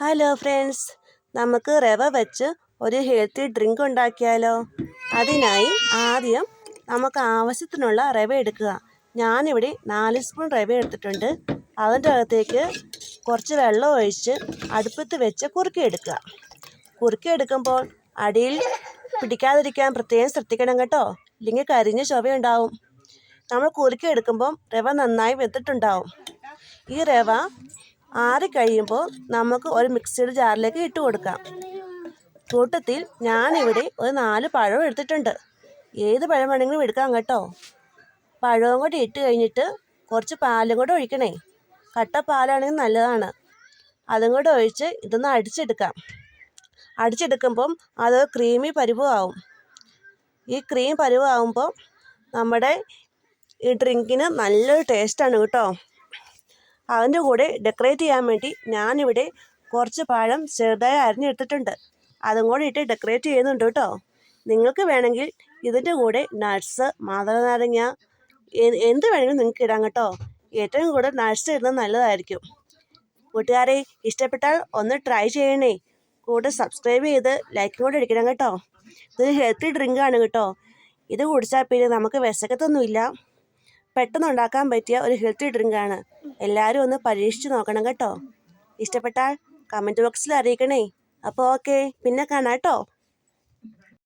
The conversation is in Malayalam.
ഹലോ ഫ്രണ്ട്സ് നമുക്ക് റവ വെച്ച് ഒരു ഹെൽത്തി ഡ്രിങ്ക് ഉണ്ടാക്കിയാലോ? അതിനായി ആദ്യം നമുക്ക് ആവശ്യത്തിനുള്ള റവ എടുക്കുക. ഞാനിവിടെ നാല് സ്പൂൺ റവ എടുത്തിട്ടുണ്ട്. അതിന്റെ അകത്തേക്ക് കുറച്ച് വെള്ളം ഒഴിച്ച് അടുപ്പത്ത് വെച്ച് കുറുക്കിയെടുക്കുക കുറുക്കിയെടുക്കുമ്പോൾ അടിയിൽ പിടിക്കാതിരിക്കാൻ പ്രത്യേകം ശ്രദ്ധിക്കണം കേട്ടോ. ഇല്ലെങ്കിൽ കരിഞ്ഞ ചുവയുണ്ടാവും. നമ്മൾ കുറുക്കിയെടുക്കുമ്പം റവ നന്നായി വെന്തിട്ടുണ്ടാവും. ഈ റവ ആറി കഴിയുമ്പോൾ നമുക്ക് ഒരു മിക്സിയുടെ ജാറിലേക്ക് ഇട്ട് കൊടുക്കാം. കൂട്ടത്തിൽ ഞാനിവിടെ ഒരു നാല് പഴം എടുത്തിട്ടുണ്ട്. ഏത് പഴം വേണമെങ്കിലും എടുക്കാം കേട്ടോ. പഴവും കൂടി ഇട്ട് കഴിഞ്ഞിട്ട് കുറച്ച് പാലും കൂടെ ഒഴിക്കണേ. കട്ട പാലാണെങ്കിൽ നല്ലതാണ്. അതും കൂടെ ഒഴിച്ച് ഇതൊന്ന് അടിച്ചെടുക്കാം. അടിച്ചെടുക്കുമ്പം അത് ക്രീമി പരുവമാവും ഈ ക്രീം പരുവമാകുമ്പോൾ നമ്മുടെ ഈ ഡ്രിങ്കിന് നല്ലൊരു ടേസ്റ്റാണ് കേട്ടോ. അതിന്റെ കൂടെ ഡെക്കറേറ്റ് ചെയ്യാൻ വേണ്ടി ഞാനിവിടെ കുറച്ച് പഴം ചെറുതായി അരിഞ്ഞെടുത്തിട്ടുണ്ട്. അതും കൂടെ ഇട്ട് ഡെക്കറേറ്റ് ചെയ്യുന്നുണ്ട് കേട്ടോ. നിങ്ങൾക്ക് വേണമെങ്കിൽ ഇതിന്റെ കൂടെ നട്ട്സ് മാതളനാരങ്ങ നാരങ്ങ എന്ത് വേണമെങ്കിലും നിങ്ങൾക്ക് ഇടാം കേട്ടോ. ഏറ്റവും കൂടുതൽ നട്ട്സ് ഇടുന്നത് നല്ലതായിരിക്കും. കൂട്ടുകാരെ ഇഷ്ടപ്പെട്ടാൽ ഒന്ന് ട്രൈ ചെയ്യണേ. കൂടെ സബ്സ്ക്രൈബ് ചെയ്ത് ലൈക്കും കൂടെ അടിക്കണം കേട്ടോ. ഇതൊരു ഹെൽത്തി ഡ്രിങ്ക് ആണ് കേട്ടോ. ഇത് കുടിച്ചാൽ പിന്നെ നമുക്ക് വിശക്കത്തൊന്നുമില്ല. പെട്ടെന്ന് ഉണ്ടാക്കാൻ പറ്റിയ ഒരു ഹെൽത്തി ഡ്രിങ്കാണ് എല്ലാവരും ഒന്ന് പരീക്ഷിച്ച് നോക്കണം കേട്ടോ. ഇഷ്ടപ്പെട്ടാൽ കമന്റ് ബോക്സിൽ അറിയിക്കണേ. അപ്പോൾ ഓക്കെ പിന്നെ കാണാം കേട്ടോ.